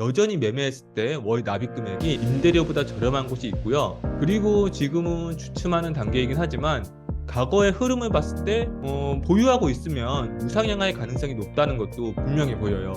여전히 매매했을 때 월 납입 금액이 임대료보다 저렴한 곳이 있고요. 그리고 지금은 주춤하는 단계이긴 하지만 과거의 흐름을 봤을 때 어, 보유하고 있으면 우상향할 가능성이 높다는 것도 분명해 보여요.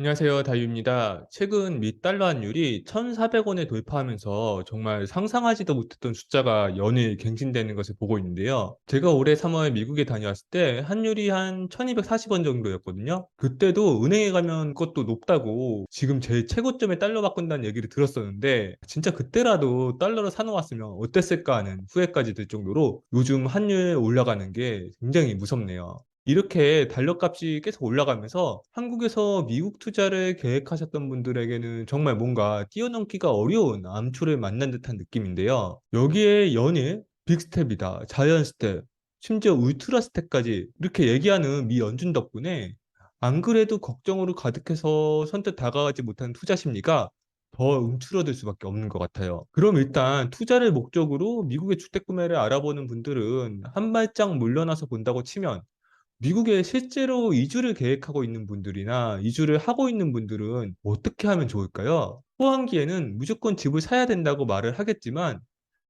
안녕하세요. 다유입니다. 최근 미 달러 환율이 1,400원에 돌파하면서 정말 상상하지도 못했던 숫자가 연일 갱신되는 것을 보고 있는데요. 제가 올해 3월 미국에 다녀왔을 때 환율이 한 1,240원 정도였거든요. 그때도 은행에 가면 그것도 높다고 지금 제일 최고점에 달러 바꾼다는 얘기를 들었었는데 진짜 그때라도 달러를 사놓았으면 어땠을까 하는 후회까지 들 정도로 요즘 환율 올라가는 게 굉장히 무섭네요. 이렇게 달러값이 계속 올라가면서 한국에서 미국 투자를 계획하셨던 분들에게는 정말 뭔가 뛰어넘기가 어려운 암초를 만난 듯한 느낌인데요. 여기에 연일 빅스텝이다, 자이언 스텝, 심지어 울트라 스텝까지 이렇게 얘기하는 미 연준 덕분에 안 그래도 걱정으로 가득해서 선뜻 다가가지 못한 투자 심리가 더 움츠러들 수밖에 없는 것 같아요. 그럼 일단 투자를 목적으로 미국의 주택 구매를 알아보는 분들은 한 발짝 물러나서 본다고 치면 미국에 실제로 이주를 계획하고 있는 분들이나 이주를 하고 있는 분들은 어떻게 하면 좋을까요? 호황기에는 무조건 집을 사야 된다고 말을 하겠지만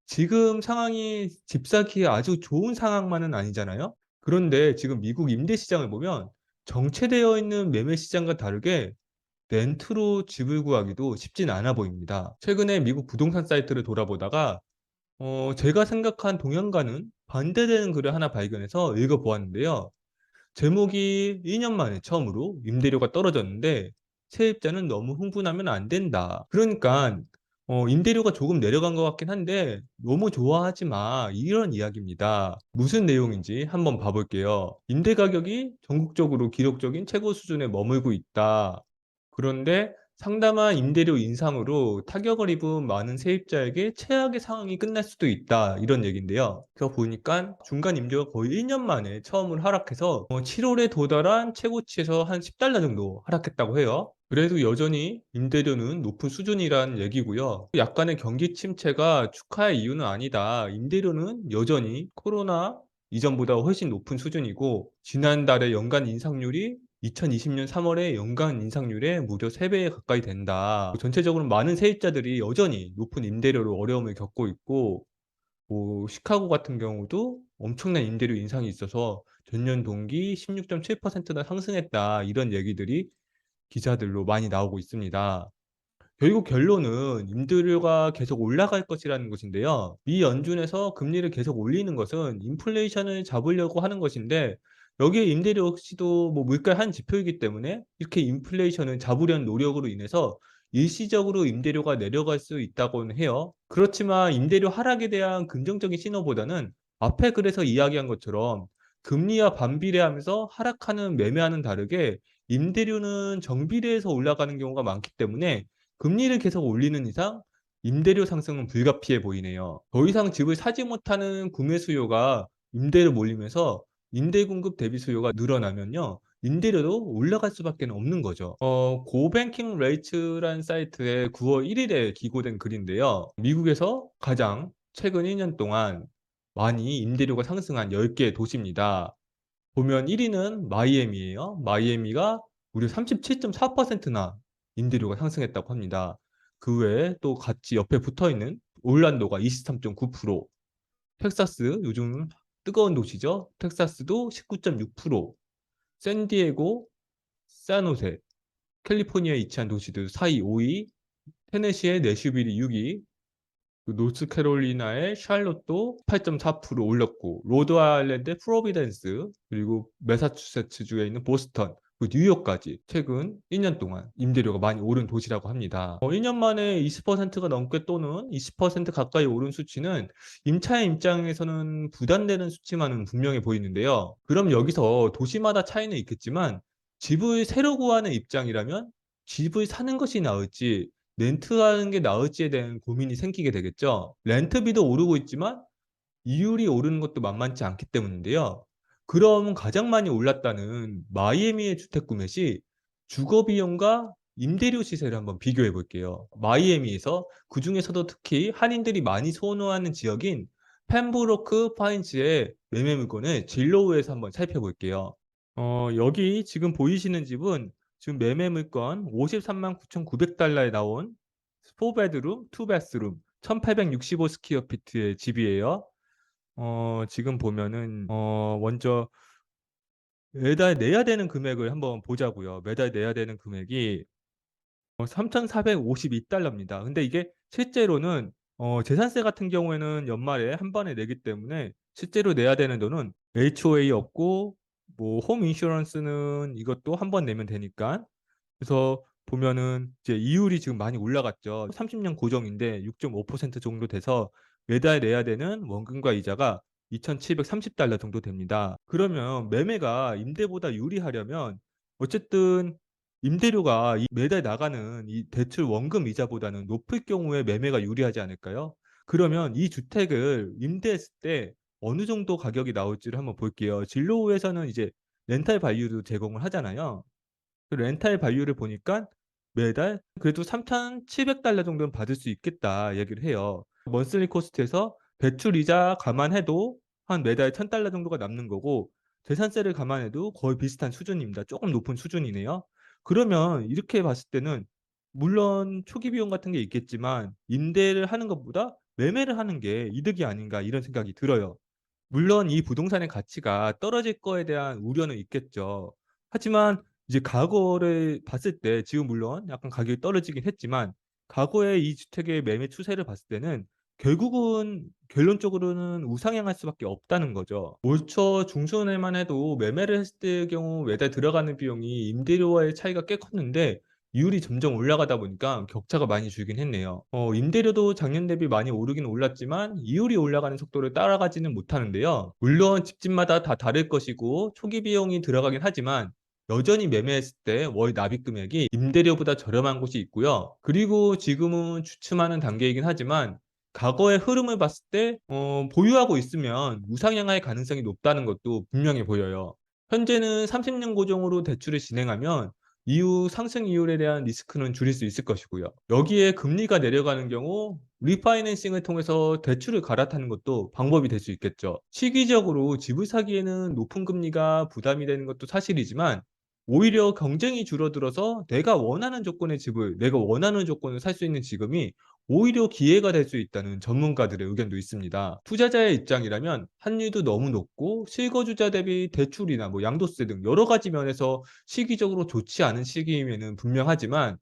지금 상황이 집 사기에 아주 좋은 상황만은 아니잖아요? 그런데 지금 미국 임대 시장을 보면 정체되어 있는 매매 시장과 다르게 렌트로 집을 구하기도 쉽진 않아 보입니다. 최근에 미국 부동산 사이트를 돌아보다가 어, 제가 생각한 동향과는 반대되는 글을 하나 발견해서 읽어보았는데요. 제목이 2년 만에 처음으로 임대료가 떨어졌는데 세입자는 너무 흥분하면 안 된다. 그러니까 어, 임대료가 조금 내려간 것 같긴 한데 너무 좋아하지 마. 이런 이야기입니다. 무슨 내용인지 한번 봐볼게요. 임대 가격이 전국적으로 기록적인 최고 수준에 머물고 있다. 그런데 상담한 임대료 인상으로 타격을 입은 많은 세입자에게 최악의 상황이 끝날 수도 있다. 이런 얘기인데요. 그거 보니까 중간 임대료가 거의 1년 만에 처음으로 하락해서 7월에 도달한 최고치에서 한 10달러 정도 하락했다고 해요. 그래도 여전히 임대료는 높은 수준이란 얘기고요. 약간의 경기 침체가 축하의 이유는 아니다. 임대료는 여전히 코로나 이전보다 훨씬 높은 수준이고 지난달에 연간 인상률이 2020년 3월에 연간 인상률의 무려 3배에 가까이 된다. 전체적으로 많은 세입자들이 여전히 높은 임대료로 어려움을 겪고 있고 뭐 시카고 같은 경우도 엄청난 임대료 인상이 있어서 전년 동기 16.7%나 상승했다. 이런 얘기들이 기사들로 많이 나오고 있습니다. 결국 결론은 임대료가 계속 올라갈 것이라는 것인데요. 미 연준에서 금리를 계속 올리는 것은 인플레이션을 잡으려고 하는 것인데 여기에 임대료 역시도 뭐 물가의 한 지표이기 때문에 이렇게 인플레이션을 잡으려는 노력으로 인해서 일시적으로 임대료가 내려갈 수 있다고는 해요. 그렇지만 임대료 하락에 대한 긍정적인 신호보다는 앞에 그래서 이야기한 것처럼 금리와 반비례하면서 하락하는 매매와는 다르게 임대료는 정비례해서 올라가는 경우가 많기 때문에 금리를 계속 올리는 이상 임대료 상승은 불가피해 보이네요. 더 이상 집을 사지 못하는 구매 수요가 임대를 몰리면서 임대 공급 대비 수요가 늘어나면요. 임대료도 올라갈 수밖에 없는 거죠. 어, 고뱅킹 레이츠라는 사이트에 9월 1일에 기고된 글인데요. 미국에서 가장 최근 1년 동안 많이 임대료가 상승한 10개 도시입니다. 보면 1위는 마이애미예요. 마이애미가 무려 37.4%나 임대료가 상승했다고 합니다. 그 외에 또 같이 옆에 붙어 있는 올란도가 23.9%, 텍사스 요즘 뜨거운 도시죠. 텍사스도 19.6%, 샌디에고, 산호세, 캘리포니아에 위치한 도시들 4위, 5위, 테네시의 내슈빌이 6위, 그 노스캐롤리나의 샬롯도 8.4% 올랐고 로드아일랜드의 프로비덴스 그리고 매사추세츠주에 있는 보스턴 그 뉴욕까지 최근 1년 동안 임대료가 많이 오른 도시라고 합니다. 어, 1년 만에 20%가 넘게 또는 20% 가까이 오른 수치는 임차인 입장에서는 부담되는 수치만은 분명해 보이는데요. 그럼 여기서 도시마다 차이는 있겠지만 집을 새로 구하는 입장이라면 집을 사는 것이 나을지 렌트하는 게 나을지에 대한 고민이 생기게 되겠죠. 렌트비도 오르고 있지만 이율이 오르는 것도 만만치 않기 때문인데요. 그럼 가장 많이 올랐다는 마이애미의 주택 구매 시 주거 비용과 임대료 시세를 한번 비교해 볼게요. 마이애미에서 그 중에서도 특히 한인들이 많이 선호하는 지역인 펜브로크 파인츠의 매매 물건을 진로우에서 한번 살펴볼게요. 어 여기 지금 보이시는 집은 지금 매매 물건 539,900 달러에 나온 4 베드룸, 2 바스룸 1,865 스퀘어 피트의 집이에요. 어 지금 보면은 어 먼저 매달 내야 되는 금액을 한번 보자고요. 매달 내야 되는 금액이 어 3,452 달러입니다. 근데 이게 실제로는 어 재산세 같은 경우에는 연말에 한 번에 내기 때문에 실제로 내야 되는 돈은 HOA 없고 뭐 홈 인슈런스는 이것도 한 번 내면 되니까. 그래서 보면은 이제 이율이 지금 많이 올라갔죠. 30년 고정인데 6.5% 정도 돼서 매달 내야 되는 원금과 이자가 2,730 달러 정도 됩니다. 그러면 매매가 임대보다 유리하려면 어쨌든 임대료가 이 매달 나가는 이 대출 원금 이자보다는 높을 경우에 매매가 유리하지 않을까요? 그러면 이 주택을 임대했을 때 어느 정도 가격이 나올지를 한번 볼게요. 진로우에서는 이제 렌탈 발유도 제공을 하잖아요. 그 렌탈 발유를 보니까 매달 그래도 3,700 달러 정도는 받을 수 있겠다 얘기를 해요. 먼슬리 코스트에서 대출 이자 감안해도 한 매달 1,000 달러 정도가 남는 거고 재산세를 감안해도 거의 비슷한 수준입니다. 쪼끔 높은 수준이네요. 그러면 이렇게 봤을 때는 물론 초기 비용 같은 게 있겠지만 '임대를 하는 것보다 매매를 하는 게 이득이 아닌가.' 이런 생각이 들어요. 물론 이 부동산의 가치가 떨어질 거에 대한 우려는 있겠죠. 하지만 이제 과거를 봤을 때 지금 물론 약간 가격이 떨어지긴 했지만 과거의 이 주택의 매매 추세를 봤을 때는 결국은 결론적으로는 우상향할 수밖에 없다는 거죠. 올초 중순에만 해도 매매를 했을 때의 경우 매달 들어가는 비용이 임대료와의 차이가 꽤 컸는데 이율이 점점 올라가다 보니까 격차가 많이 줄긴 했네요. 어 임대료도 작년 대비 많이 오르긴 올랐지만 이율이 올라가는 속도를 따라가지는 못하는데요. 물론 집집마다 다 다를 것이고 초기 비용이 들어가긴 하지만 여전히 매매했을 때 월 납입 금액이 임대료보다 저렴한 곳이 있고요. 그리고 지금은 주춤하는 단계이긴 하지만 과거의 흐름을 봤을 때 어 보유하고 있으면 우상향할 가능성이 높다는 것도 분명해 보여요. 현재는 30년 고정으로 대출을 진행하면 이후 상승 이율에 대한 리스크는 줄일 수 있을 것이고요. 여기에 금리가 내려가는 경우 리파이낸싱을 통해서 대출을 갈아타는 것도 방법이 될 수 있겠죠. 시기적으로 집을 사기에는 높은 금리가 부담이 되는 것도 사실이지만 오히려 경쟁이 줄어들어서 내가 원하는 조건의 집을 내가 원하는 조건을 살 수 있는 지금이 오히려 기회가 될 수 있다는 전문가들의 의견도 있습니다. 투자자의 입장이라면 환율도 너무 높고 실거주자 대비 대출이나 뭐 양도세 등 여러 가지 면에서 시기적으로 좋지 않은 시기임에는 분명하지만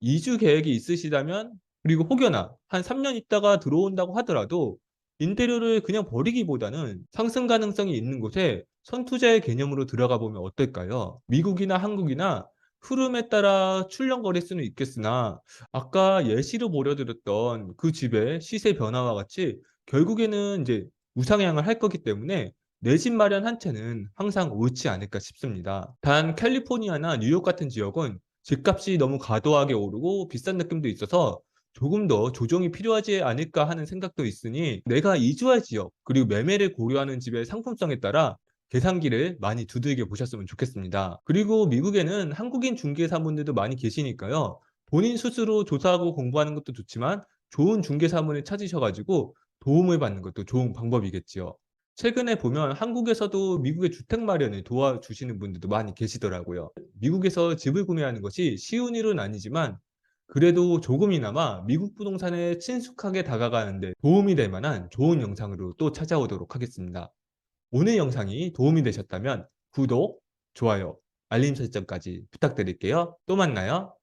이주 계획이 있으시다면 그리고 혹여나 한 3년 있다가 들어온다고 하더라도 임대료를 그냥 버리기보다는 상승 가능성이 있는 곳에 선투자의 개념으로 들어가 보면 어떨까요? 미국이나 한국이나 흐름에 따라 출렁거릴 수는 있겠으나 아까 예시로 보여 드렸던 그 집의 시세 변화와 같이 결국에는 인제 우상향을 할 거기 때문에 내 집 마련 한 채는 항상 옳지 않을까 싶습니다. 단 캘리포니아나 뉴욕 같은 지역은 집값이 너무 과도하게 오르고 비싼 느낌도 있어서 조금 더 조정이 필요하지 않을까 하는 생각도 있으니 내가 이주할 지역 그리고 매매를 고려하는 집의 상품성에 따라 계산기를 많이 두들겨 보셨으면 좋겠습니다. 그리고 미국에는 한국인 중개사분들도 많이 계시니까요. 본인 스스로 조사하고 공부하는 것도 좋지만 좋은 중개사분을 찾으셔 가지고 도움을 받는 것도 좋은 방법이겠지요. 최근에 보면 한국에서도 미국의 주택 마련을 도와주시는 분들도 많이 계시더라고요. 미국에서 집을 구매하는 것이 쉬운 일은 아니지만 그래도 조금이나마 미국 부동산에 친숙하게 다가가는 데 도움이 될 만한 좋은 영상으로 또 찾아오도록 하겠습니다. 오늘 영상이 도움이 되셨다면 구독, 좋아요, 알림 설정까지 부탁드릴게요. 또 만나요.